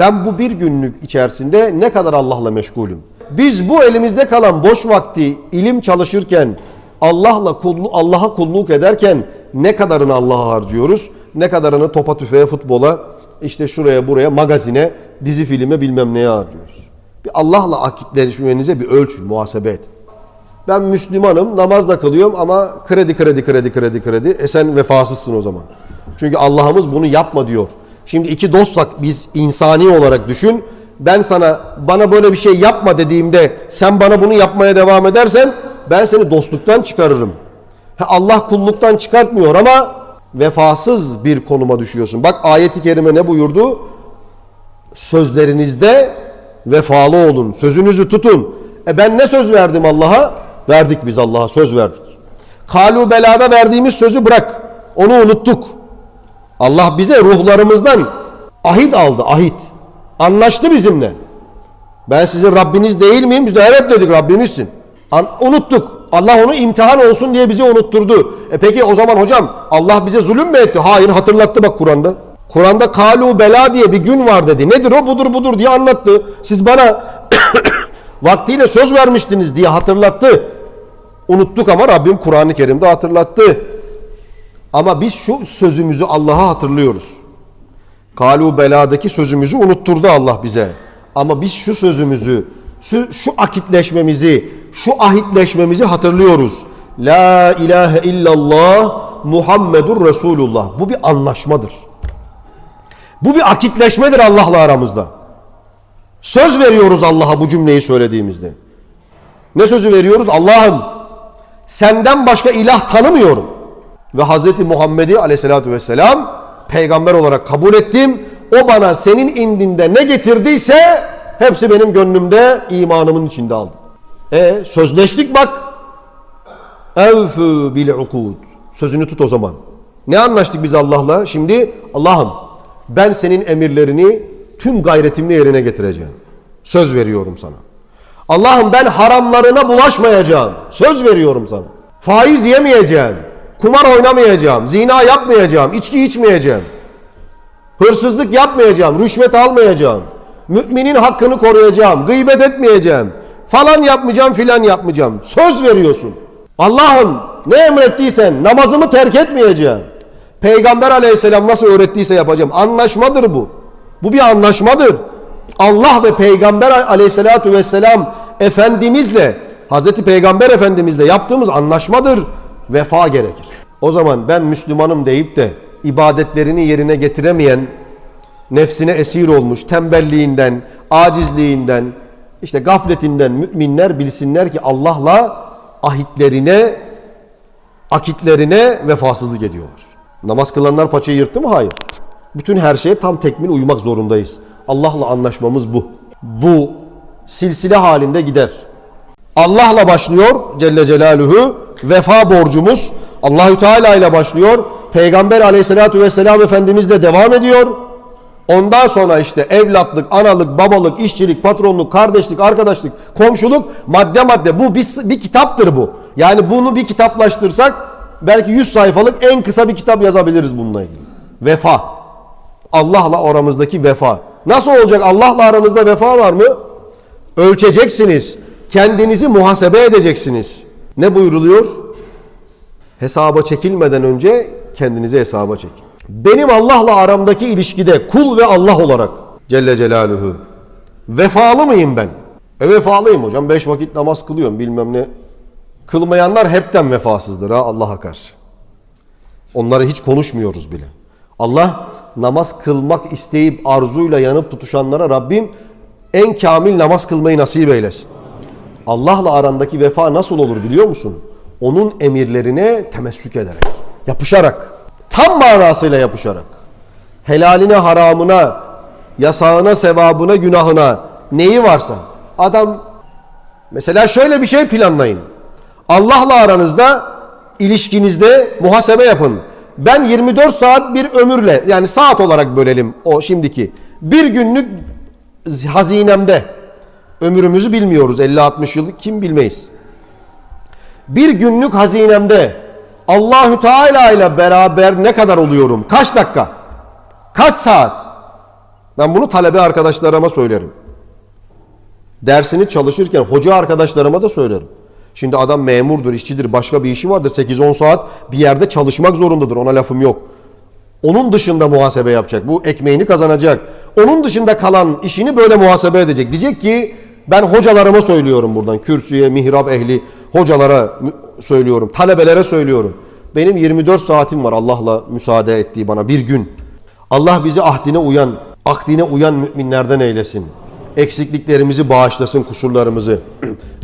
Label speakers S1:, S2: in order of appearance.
S1: Ben bu bir günlük içerisinde ne kadar Allah'la meşgulüm? Biz bu elimizde kalan boş vakti ilim çalışırken, Allah'la kullu, Allah'a kulluk ederken ne kadarını Allah'a harcıyoruz? Ne kadarını topa tüfeğe, futbola, işte şuraya buraya, magazine, dizi filme bilmem neye harcıyoruz? Bir Allah'la akitleşmenize bir ölçün, muhasebe edin. Ben Müslümanım, namaz da kılıyorum ama kredi kredi kredi kredi kredi. E sen vefasızsın o zaman. Çünkü Allah'ımız bunu yapma diyor. Şimdi iki dostsak biz insani olarak düşün. Ben sana bana böyle bir şey yapma dediğimde sen bana bunu yapmaya devam edersen ben seni dostluktan çıkarırım. Allah kulluktan çıkartmıyor ama vefasız bir konuma düşüyorsun. Bak ayeti kerime ne buyurdu? Sözlerinizde vefalı olun. Sözünüzü tutun. E ben ne söz verdim Allah'a? Verdik biz Allah'a söz verdik. Kalu belada verdiğimiz sözü bırak. Onu unuttuk. Allah bize ruhlarımızdan ahit aldı, ahit. Anlaştı bizimle. Ben sizin Rabbiniz değil miyim? Biz de evet dedik Rabbimizsin. An- unuttuk. Allah onu imtihan olsun diye bizi unutturdu. E peki o zaman hocam Allah bize zulüm mü etti? Hayır hatırlattı bak Kur'an'da. Kur'an'da kalu bela diye bir gün var dedi. Nedir o budur budur diye anlattı. Siz bana vaktiyle söz vermiştiniz diye hatırlattı. Unuttuk ama Rabbim Kur'an-ı Kerim'de hatırlattı. Ama biz şu sözümüzü Allah'a hatırlıyoruz. Kalu beladaki sözümüzü unutturdu Allah bize. Ama biz şu sözümüzü, şu, şu akitleşmemizi, şu ahitleşmemizi hatırlıyoruz. La ilahe illallah Muhammedur Resulullah. Bu bir anlaşmadır. Bu bir akitleşmedir Allah'la aramızda. Söz veriyoruz Allah'a bu cümleyi söylediğimizde. Ne sözü veriyoruz? Allah'ım senden başka ilah tanımıyorum. Ve Hz. Muhammed'i aleyhissalatü vesselam peygamber olarak kabul ettim. O bana senin indinde ne getirdiyse hepsi benim gönlümde imanımın içinde aldım. E sözleştik bak. Evfü bil ukud. Sözünü tut o zaman. Ne anlaştık biz Allah'la? Şimdi Allah'ım ben senin emirlerini tüm gayretimle yerine getireceğim. Söz veriyorum sana. Allah'ım ben haramlarına bulaşmayacağım. Söz veriyorum sana. Faiz yemeyeceğim. Kumar oynamayacağım. Zina yapmayacağım. içki içmeyeceğim. Hırsızlık yapmayacağım. Rüşvet almayacağım. Müminin hakkını koruyacağım. Gıybet etmeyeceğim. Falan yapmayacağım filan yapmayacağım. Söz veriyorsun. Allah'ım ne emrettiysen namazımı terk etmeyeceğim. Peygamber aleyhisselam nasıl öğrettiyse yapacağım. Anlaşmadır bu. Bu bir anlaşmadır. Allah ve Peygamber aleyhissalatu vesselam Efendimizle Hazreti Peygamber Efendimizle yaptığımız anlaşmadır. Vefa gerekir. O zaman ben Müslümanım deyip de ibadetlerini yerine getiremeyen, nefsine esir olmuş, tembelliğinden, acizliğinden, işte gafletinden müminler bilsinler ki Allah'la ahitlerine, akitlerine vefasızlık ediyorlar. Namaz kılanlar paçayı yırttı mı? Hayır. Bütün her şeye tam tekmil uymak zorundayız. Allah'la anlaşmamız bu. Bu silsile halinde gider. Allah'la başlıyor Celle Celaluhu. Vefa borcumuz Allahü Teala ile başlıyor. Peygamber Aleyhisselatü vesselam Efendimizle devam ediyor. Ondan sonra işte evlatlık, analık, babalık, işçilik, patronluk, kardeşlik, arkadaşlık, komşuluk madde madde. Bu bir, bir kitaptır bu. Yani bunu bir kitaplaştırsak belki 100 sayfalık en kısa bir kitap yazabiliriz bununla ilgili. Vefa. Allah'la aramızdaki vefa. Nasıl olacak? Allah'la aranızda vefa var mı? Ölçeceksiniz. Kendinizi muhasebe edeceksiniz. Ne buyruluyor? Hesaba çekilmeden önce kendinizi hesaba çekin. Benim Allah'la aramdaki ilişkide kul ve Allah olarak Celle Celaluhu vefalı mıyım ben? E vefalıyım hocam. Beş vakit namaz kılıyorum bilmem ne. Kılmayanlar hepten vefasızdır ha Allah'a karşı. Onları hiç konuşmuyoruz bile. Allah namaz kılmak isteyip arzuyla yanıp tutuşanlara Rabbim en kamil namaz kılmayı nasip eylesin. Allah'la arandaki vefa nasıl olur biliyor musun? Onun emirlerine temessük ederek, yapışarak, tam manasıyla yapışarak. Helaline, haramına, yasağına, sevabına, günahına neyi varsa. Adam mesela şöyle bir şey planlayın. Allah'la aranızda ilişkinizde muhasebe yapın. Ben 24 saat bir ömürle yani saat olarak bölelim o şimdiki. Bir günlük hazinemde ömrümüzü bilmiyoruz 50-60 yıl kim bilmeyiz. Bir günlük hazinemde Allahü Teala ile beraber ne kadar oluyorum? Kaç dakika? Kaç saat? Ben bunu talebe arkadaşlarıma söylerim. Dersini çalışırken hoca arkadaşlarıma da söylerim. Şimdi adam memurdur, işçidir, başka bir işi vardır. 8-10 saat bir yerde çalışmak zorundadır. Ona lafım yok. Onun dışında muhasebe yapacak. Bu ekmeğini kazanacak. Onun dışında kalan işini böyle muhasebe edecek. Diyecek ki ben hocalarıma söylüyorum buradan. Kürsüye, mihrap ehli hocalara söylüyorum. Talebelere söylüyorum. Benim 24 saatim var Allah'la müsaade ettiği bana bir gün. Allah bizi ahdine uyan, akdine uyan müminlerden eylesin. Eksikliklerimizi bağışlasın, kusurlarımızı.